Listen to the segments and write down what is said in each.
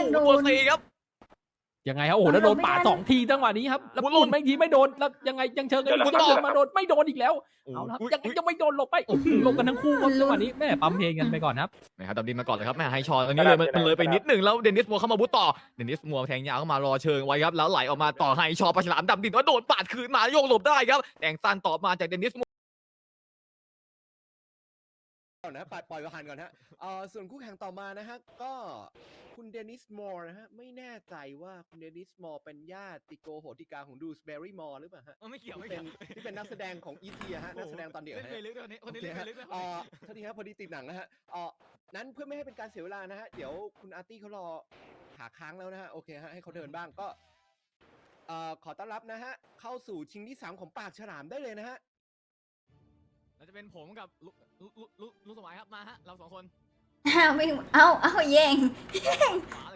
ยังโดตัวนซีครับ ยังไงครับโอ้โหแล้วโดนป่าดสองทีจังหวะนี้ครับแล้วบุญบุหล่ญนไม่ทีไม่โดนแล้วยังไงยังเชิงกันอยู่เดี๋ยวยังเราเดินมาโดนไม่โดนอีกแล้วเอาละครับอุ๊ยยังอุ๊ยยังไม่โดนหลบไปอื้อหือหลบกันทั้งคู่ครับจังหวะนี้แม่ปั๊มเพลงกันไปก่อนครับนะครับดับดินมาก่อนเลยครับแม่ไฮชอตอนนี้เลยมันมันเลยไปนิดหนึ่งแล้วเดนิสมัวเข้ามาบุตต่อเดนิสมัวแทงยาวเข้ามารอเชิงไว้ครับแล้วไหลออกมาต่อไฮชอปลาฉลามดับดินว่าโดนปาดคืนมาโยกหลบได้ครับแดงสั้นต่อมาจากเดนิสมัว ก่อนนะปล่อยปล่อยประหันก่อนฮะเอ่อส่วนคู่แข่งต่อมานะฮะก็คุณเดนิสมอร์นะฮะไม่แน่ใจว่าคุณเดนิสมอร์เป็นญาติโกโหติกาของดูสเบอรี่มอร์หรือเปล่าฮะไม่เกี่ยวที่ไม่เป็เกี่ยวนที่เป็นนักแสดงของอีทีฮะนักแสดงตอนเดียวเล่นฮะไปลึกด้วยคนนี้คนนี้โอเคเล่นไปฮะลึกด้วยเอ่อเท่านี้ครับพอดีติดหนังนะฮะเอ่อนั้นเพื่อไม่ให้เป็นการเสียเวลานะฮะเดี๋ยวคุณอาร์ตี้เขารอขาค้างแล้วนะฮะโอเคฮะให้เขาเดินบ้างก็เอ่อขอต้อนรับนะฮะเข้าสู่ชิงที่สามของปากฉลามได้เลยนะฮะ เราจะเป็นผมกับลุลุลุลุลุสมัยครับมาฮะเราสองคนอ้าวไม่เอาเอาแย่ง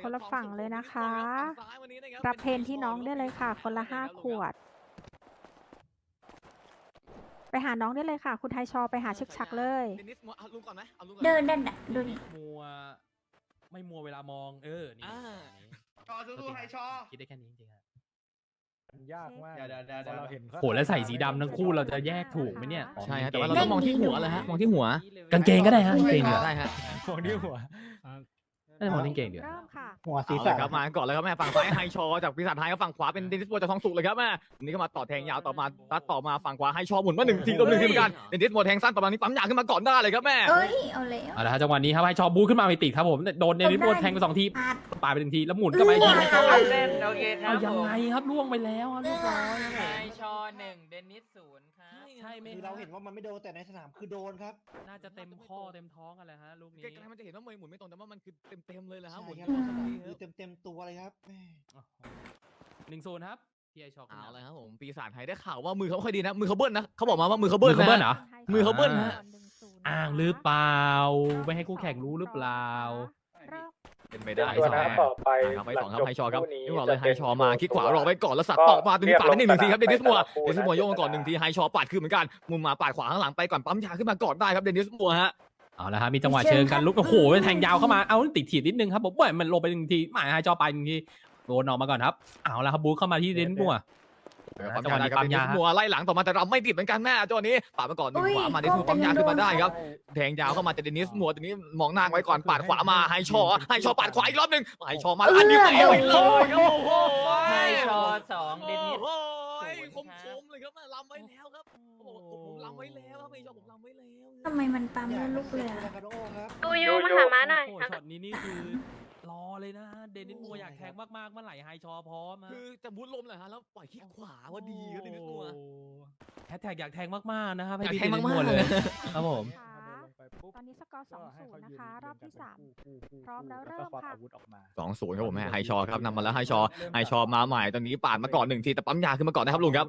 คนละฝั่งเลยนะคะ ฝั่งซ้ายวันนี้นะครับรับเพนที่น้องได้เลยค่ะ คนละห้าขวด ไปหาน้องได้เลยค่ะ คุณไทยชอไปหาชึกชักเลย เดนิสมัวเอาลุงก่อนไหมเอาลุงก่อนเดินดันดูดิมัวไม่มัวเวลามอง เออ นี่อ่า ชอสู้ๆไฮชอ คิดได้แค่นี้จริงๆค รับยากมากเดี๋ยวเดี๋ยวเดี๋ยวพอเราเห็นโหแล้วใส่สีดำทั้งคู่เราจะแยกถูกไหมเนี่ยอ๋อใช่ฮะกแต่งว่าเราต้องมองที่หัวเลยฮะมองที่หัว กางเกงก็ได้ฮะกางเกงได้ฮะมองที่หัว น่าจะมองที่กางเกงเดี๋ยว เริ่มค่ะ หัวศีรเอาษะเลยครับมาก่อนเลยครับแม่ฝั่งซ้ายไฮชอจากปีศาจไทยครับฝั่งขวาเป็นเดนิสมัวจากทองสุกเลยครับแม่อันนี้ก็มาต่อแทงยาวต่อมาตัดต่อมาฝั่งขวาไฮชอหมุนมาหนึ่งทีต่อหนึ่งทีเหมือนกันเดนิสมัวแทงสั้นต่อมานี้ปั๊มยางขึ้นมาก่อนได้เลยครับแม่เอ้ย เอาแล้ว เอาละฮะจังหวะนี้ครับให้ชอบบูขึ้นมาไม่ติดครับผมโดนเนลิโบแทงไปสองทีปาดปาดไปหนึ่งทีแล้วหมุนก็ไปทีเล่นโอเคครัเอาบยังไงครับล่วงไปแล้วครับเรียบร้อยครับไฮชอหนึ่งเดนิสศูนย์ครับ ใช่ไหมคือเราเห็นว่ามันไม่โดนแต่ในสนามคือโดนครับ น่าจะเต็มข้อเต็มท้องกันเลยฮะลูกนี้ไกลๆมันจะเห็นว่ามือหมุนไม่ตรงแต่ว่ามันคือเต็มๆเลยแหละครับใช่หมุนคขึ้รับนมาทันทีคคืรัอบเต็มเต็มๆตัวเลยครับแม่หนึ่งโซนครับพี่ไอช็อกเอาเลยครับผมปีศาจไทยได้ข่าวว่ามือเขาไม่ค่อยดีนะมือเขาเบิ้ลนะเขาบอกมาว่ามือเขาเบิ้เบิลร์เบิร์นะเหรอมือเขาเบิ้ลฮะอ้างหรือเปล่า ไม่ให้คู่แข่งรู้หรือเปล่า เริ่มเป็นไปได้ตัวสองนะแม่ต่อไปครับไปสองครับไฮชอครับนี้นี่บอกเลยไฮชอมาคิดขวารอไว้ก่อนแล้วสัตว์ต่อมาตัวนี้ปาดได้หนึ่งทีครับเดนิสมัวเดนิสมัวโยกมาก่อนหนึ่งทีไฮชอปาดคืนเหมือนกันมุมมาปาดขวาข้างหลังไปก่อนปั๊มยาขึ้นมาก่อนได้ครับเดนิสมัวฮะเอาละครับมีจังหวะเชิงกันลุกโอ้โหแทงยาวเข้ามาเอาติดถีบนิดนึงครับผมว่ามันลงไปหนึ่งทีหมายให้จอไปหนึ่งทีโดนออกมาก่อนครับเอาละครับบูเข้ามาที่เดนบัว ปั๊มจังหยาวะดีนี้ครับปั๊มเดนิยาสมัวไล่หลังต่อมาแต่เราไม่ติดเหมือนกันแม่จังหวะนี้ปาดมาก่อนหนึ่งขวามาเดนิสมัวปั๊มยาขึ้นมาได้ครับแทงยาวเข้ามาแต่เดนิสมัวตัวนี้มองหน้าไว้ก่อนปาดขวามาไฮชอไฮชอปาดขวาอีกรอบหนึ่งไฮชอมาอันนี้ไปเลยครับโอ้โหไฮชอสองเดนิสโอ้โหศูนย์คมคครับมเลยครับลำไว้แล้วครับโอ้โหผมลำไว้แล้วครับไฮชอผมลำไว้แล้วทำไมมันปั๊มแล้วลุกเลยอะคาโดครับดูยูมาหาม้าหน่อยโอ้โช็อตนี้นี่คือรอ เลยนะเดนิสมัวอยากแทงมากๆเมื่อไหร่ไฮชอพร้อมฮะคือจะบุดลมเลยฮะแล้วปล่อยคิกขวาว่าดีครับเดนิสมัว แฮชแท็กอยากแทงมากๆนะครับให้อยากพี่แทงเดนิสมากๆมัวเลยครับผม ตอนนี้สกอร์สองศูนย์นะคะ รอบที่สามพร้อมแล้วเริ่มค่ะอาวุธออกมาสองศูนย์ครับผมแม่ไฮชอครับนำมาแล้วไฮชอไฮชอมาใหม่ตอนนี้ปาดมาก่อนหนึ่งทีแต่ปั๊มยาขึ้นมาก่อนนะครับลุงครับ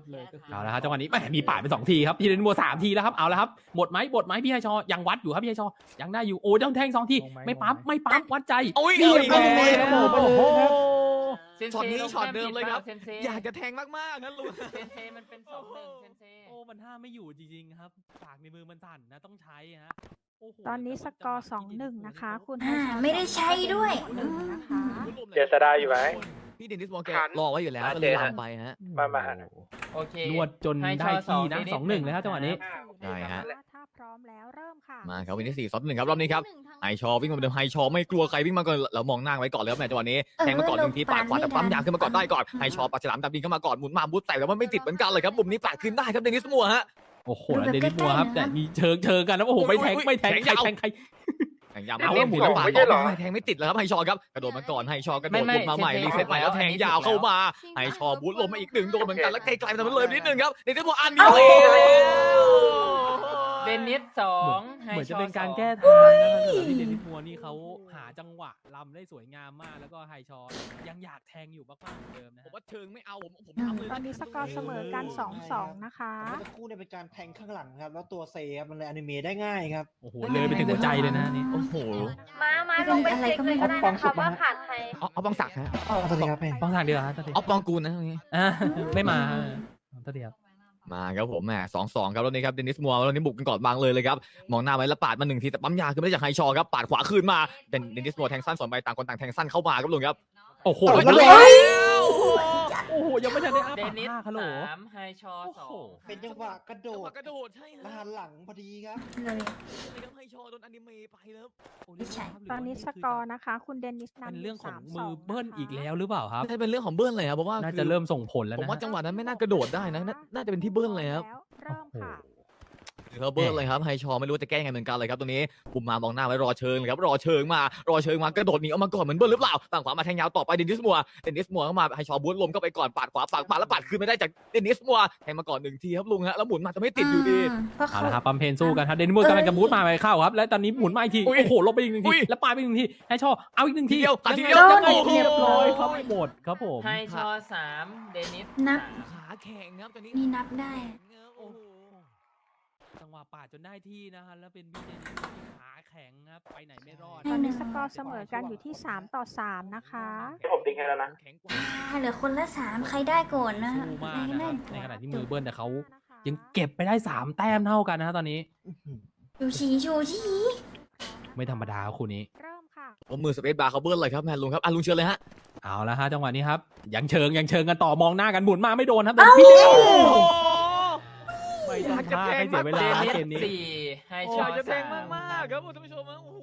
เอาละครับจังหวะนี้แหมมีปาดไปสองทีครับพี่เดนิสมัวสามทีแล้วครับเอาละครับหมดไหมหมดไหมพี่ไฮชอยังวัดอยู่ครับพี่ไฮชอยังได้อยู่โอ้ยต้องแทงสองทีงไหมไม่ปั๊มงงไหมไม่ปั๊มวัดใจโอ้ยเรียบเอาร้อยอีกแล้วครับผมโอ้โหเซนช็อตเซนี้ลงช็อตเดิมเลยครับเซนเซอยากจะแทงมากๆนะลุงเซนเซมันเป็นสองหนึ่งเซนเซโอ้มันห้ามไม่อยู่จริงๆครับปากในมือมันสั่นนะต้องใช้ฮะโอ้โห ตอนนี้สแล้วกอร์จัสองวะที่หนึ่งเดนะคะมัวคุณอ่าไฮชอไม่ได้ใช้ด้วย หนึ่งนะคะ เจษดาอยู่ไหมพี่เดนิสมองแกรอไว้อยู่แล้วก็เลยเจฮะลำไปฮะ มามาโอ้โหโอเคนวดจนไฮชได้อสอที่งนะเดนิสสองหนึ่งเลยครับจังหวะนี้ ได้ฮะ ถ้าพร้อมแล้วเริ่มค่ะ มาครับวินที่สี่ซอฟหนึ่งครับรอบนี้ครับไฮชอวิ่งมาเดิมไฮชอไม่กลัวใครวิ่งมาก่อนเรามองหน้าไว้ก่อนเลยครับแม่จังหวะนี้เออแทงมาก่อนหนึ่งทีปาดขวาแต่ปั๊มเราปาดไม่ทันยางขึ้นมาก่อนได้ก่อนไฮชอปาดฉลามดำดินเข้ามาก่อนหมุนมาบูทใส่แต่ว่าไม่ติดเหมือนกันเลยครับมุมนี้ปาดขึ้นได้ครับเดนิสมัวฮะ โอ้โหดูแล้วแบบเดนิสมัวครับใกล้ๆนะแต่มีเชิงเชิงกันแล้วโอ้โหอุ๊ยไม่แทงอุ๊ยไม่แทงแทงใครยาวแทงใครแทงยาวเอาแล้วหมุนแล้วปาดต่อไม่แทงไม่ติดแล้วครับไฮชอครับกระโดดมาก่อนไฮชอกระโดดลงมาใหม่รีเซ็ตใหม่แล้วแทงยาวเข้ามาไฮชอบูทลงมาอีกหนึ่งโดนเหมือนกันแล้วไกลๆแต่มันเลยไปนิดนึงครับเดนิสมัวอันเดียว เองแล้วเดนิสสองเหมือนจะเป็นการไฮชอสองแก้ทางนะครับแต่ที่เดนิสมัวนี่เขาหาจังหวะลำได้สวยงามมาก แล้วก็ไฮชอยังอยากแทงอยู่มากๆเหมือนเดิมนะผมฮะว่าเชิงไม่เอาผมผมทำเลยตอนนี้สกอร์เสมอกันสองสองนะคะเมื่อสักครู่เนี่ยเป็นการแทงข้างหลังครับ แล้วตัวเซครับมันเลยอนิเมะได้ง่ายครับโอ้โหเลยไปถึงหัวใจเลยนะนี่โอ้โหม้าม้าลงไปเช็คเลยก็ได้นะคะว่าขาดใครเอาเอาบังศักดิ์ฮะเอาตัวนี้ครับแม่ต้องทางเดียวฮะตัวเดียวเอาปองกูลนะตรงนี้อะไม่มาตัวเดียว มาครับผมแหมสองสองครับรอบนี้ครับเดนิสมัวรอบนี้บุกกันก่อนบางเลยเลยครับมองหน้าไว้แล้วปาดมาหนึ่งทีแต่ปั๊มยาคือไม่ได้จากไฮชอครับปาดขวาคืนมาเป็นเดนิสมัวแทงสั้นสวนไปต่างคนต่างแทงสั้นเข้ามาครับลุงครับโอ้โห โอ้ยแล้วแล้วโอ้โหยังไม่ทันได้อ้าเดปากนิสห้าฮัลโหล สามไฮชอสองโอ้โห เป็นจังหวะกระโดจังหดวะกระโดดใช่มาฮะหันหลังพอดีครับ เลยครับไฮชอโดนอนิเมะไปแล้วไม่ใช่ตอนนี้สกอร์นะคะ คุณเดนิสนำเป็นยู่เรื่องของสามือสเบิ้ลนะคะอีกแล้วหรือเปล่าครับ น่าจะเป็นเรื่องของเบิ้ลเลยครับเพราะว่าน่าคืจะอเริ่มส่งผลแล้วผมนะว่าจังหวะนั้นไม่น่ากระโดดได้นะน่าน่าจะเป็นที่เบิ้ลเลยครับ เริ่มค่ะคือ เขาเบิ้ลเลยครับไฮชอไม่รู้ว่าจะแก้ยังไงเหมือนกันเลยครับตัวนี้ปุ่มมามองหน้าไว้รอเชิงเลยครับรอเชิงมารอเชิงมากระโดดหนีออกมาก่อนเหมือนเบิ้ลหรือเปล่าฝั่งขวามาแทงยาวต่อไปเดนิสมัวเดนิสมัวเข้ามาไฮชอบูทลมเข้าไปก่อนปาดขวาฝั่งปาดแล้วปาดคืนไม่ได้จากเดนิสมัวแทงมาก่อนหนึ่งทีครับลุงฮะแล้วหมุนมาจะไม่ติดอยู่ดีมเพราะเอาเขาละครับปั๊มเพนสู้กันครับเดนมูดกำลังจะบูทมาไปเข้าครับและตอนนี้หมุนมาอีกทีอุ้ยโอ้โหลบไปอีกหนึ่งอุ้ทียแล้วปลายไปอีกหนึ่งทีให้ชอเอาอีกหนึ่งทีทีเดียวตัดทีงไงเดียวยังไงโอ้โหเรียบร้อยครับหมดครับผมไฮชอสามเดนิสนับสามขาแข็งครับตอนนี้นี่นับได้โอ้โห จังหวะปาดจนได้ที่นะฮะแล้วเป็นวิเดนที่ขาแข็งครับไปไหนไม่รอดตอนนี้สกอร์เสมอกันอยู่ที่ 3 ต่อ 3 นะคะผมติ๊กให้แล้วนะแข็งกว่าอ่าเหลือคนละสามใครได้ก่อนนะสู้มากใครนะคได้รับในขณะที่มือเบิ้ลแต่เขานะคะยังเก็บไปได้สามแต้มเท่ากันนะฮะตอนนี้ชูชีชูชีไม่ธรรมดาครับคู่นี้เริ่มค่ะเอามือสเปซบาร์เขาเบิ้ลเลยครับแมนลุงครับอะลุงเชิญเลยฮะเอาละฮะจังหวะนี้ครับยังเชิงยังเชิงกันต่อมองหน้ากันหมุนมาไม่โดนครับเป็นพี่เดนโอ้โห ไม่ต้องพลาดให้เสียเวเดลานิสเกมนี้สี่ไฮโอ้ชอยจะเพลสางมมากๆครับคุณผู้ชมฮะโอ้โห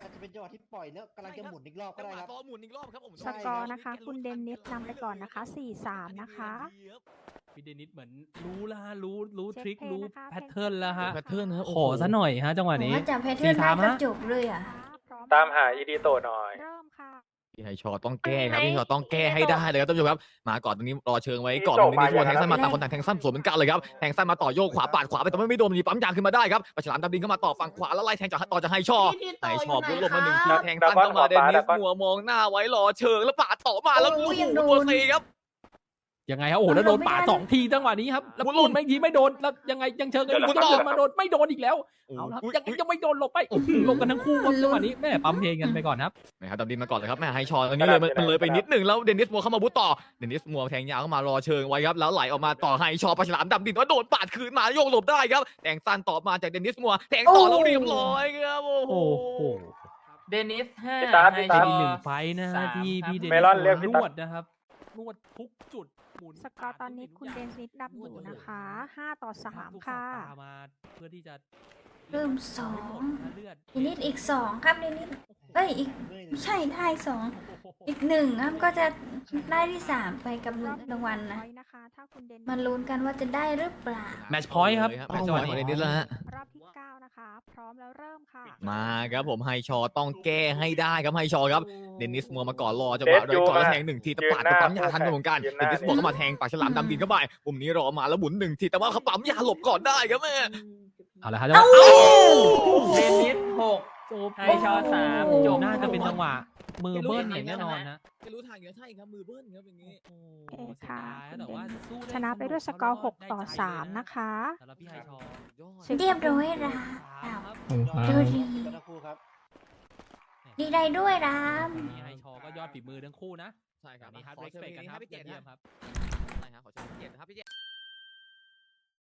อาจจะเป็นจังหวะที่ปล่อยแล้วกำลังจะหมุนอีกรอบก็จังได้หวะครับต่อหมุนอีกรอบครับผมสกอร์นะคะ คุณเดนิสนำไปก่อนนะคะ4-3นะคะพี่เดนิสเหมือนรู้และฮะรู้รู้เช็คทริคเพลย์รู้นะคะแพทเทิร์นแล้วฮะแพทเทิร์นนะครับขอซะหน่อยฮะจังหวะผมนี้ว่าจับแพทเทิร์นสี่ได้สามก็ฮะจบเลยอะพร้อตามหาอีดีโตหน่อยเริ่มค่ะ พี่ไฮชอต้องแก้ครับพี่ไฮชอต้องแก้ให้ได้เลยครับท่านผู้ชมครับมาก่อนตรงนี้รอเชิงไว้ก่อนตรงนี้ตัวแทงสั้นมาต่างคนต่างแทงสั้นสวนเหมือนกันเลยครับแทงสั้นมาต่อโยกขวาปาดขวาไปแต่ไม่โดนมีปั๊มยางขึ้นมาได้ครับปะฉลามดำดินเข้ามาต่อฝั่งขวาแล้วไล่แทงจากต่อจากไฮชอไฮชอบุ้ลงมาหนึ่งทีแทงสั้นเข้ามาเดนิสมัวมองหน้าไว้รอเชิงแล้วปาดต่อมาแล้วโอ้โอ้ยโหยังโดนตัวซีครับ ยังไงครับโอ้โหแล้วโดนปาดสองทีจังหวะนี้ครับแล้วหมุนหมุนไม่ทีไม่โดนแล้วยังไงยังเชิงกันอยู่หมุนก็ต่อหมุนมาโดนไม่โดนอีกแล้วเอาละครับยังยังไม่โดนหลบไปอื้อหือหลบกันทั้งคู่ครับจังหวะนี้แม่ปั๊มเพลงกันไปก่อนครับนะครับดำดินมาก่อนเลยครับแม่ไฮชอตอนนี้เลยมันมันเลยไปนิดหนึ่งแล้วเดนิสมัวเข้ามาบุตต่อเดนิสมัวแทงยาวเข้ามารอเชิงไว้ครับแล้วไหลออกมาต่อไฮชอปะฉลามดำดินว่าโดนปาดคืนมาโยกหลบได้ครับแทงสั้นต่อมาจากเดนิสมัวแทงต่อแล้วเรียบร้อยครับโอ้โหโอ้โหเดนิสห้าพี่ตาร์ทไฮพี่ชตาร์อมีหนึ่งไฟท์นะฮะสามที่ครับพี่เดนิสเมลอนเรียกพี่นตั๊กวดนะครับ นวดทุกจุดหมุนสกอร์ตอนนี้คุณเดนิสนำอยู่นะคะ5ต่อ3ค่ะตามมาเพื่อที่จะ เริ่มสองเลือดเดนิสอีกสองครับเดนิสเอ้ยอีกไม่ใช่ได้สองอีกหนึ่งครับก็จะได้ที่สามไปกับหนึ่งรางวัลนะนะคะถ้าคุณเดนิสมาลุ้นกันว่าจะได้หรือเปล่า แมชพอยต์ครับแมชพอยต์ของเดนิสแล้วฮะ รอบที่9นะคะ พร้อมแล้วเริ่มค่ะมาครับผมไฮชอต้องแก้ให้ได้ครับไฮชอครับเดนิสมัวมาก่อนรอจังหวะเลยก่อนแล้วแทงหนึ่งทีแต่ปาดไปปั๊มยาทันเหมือนกันเดนิสมัวก็มาแทงปากฉลามดำดินเข้าไปปุ่มนี้รอมาแล้วหมุนหนึ่งทีแต่ว่าเขาปั๊มยาหลบก่อนได้ครับแม่ เอาละครับจังหวะเดนิสหกจบไฮชอสามจบน่าจะเป็นจังหวะมือเบิ้ลอย่างแน่นอนนะจะรู้ทางอยู่แล้วใช่ครับมือเบิ้ลครับอย่างนี้โอเคค่ะเสียดายแต่ว่าสู้ได้ชนะไปด้วยสกอร์6ต่อ3นะคะสำหรับพี่ไฮชอเรียบร้อยแล้สามวครับดูดีก็ทั้งคู่ครับดีใจด้วยรามมีไฮชอก็ยอดฝีมือทั้งคู่นะใช่ครับนี่ครับขอเรสเชิญเปกกันครับพี่ยอดเจเยี่ตยมครับใช่ครับขอเชิญพี่เจตนะครับพี่เจต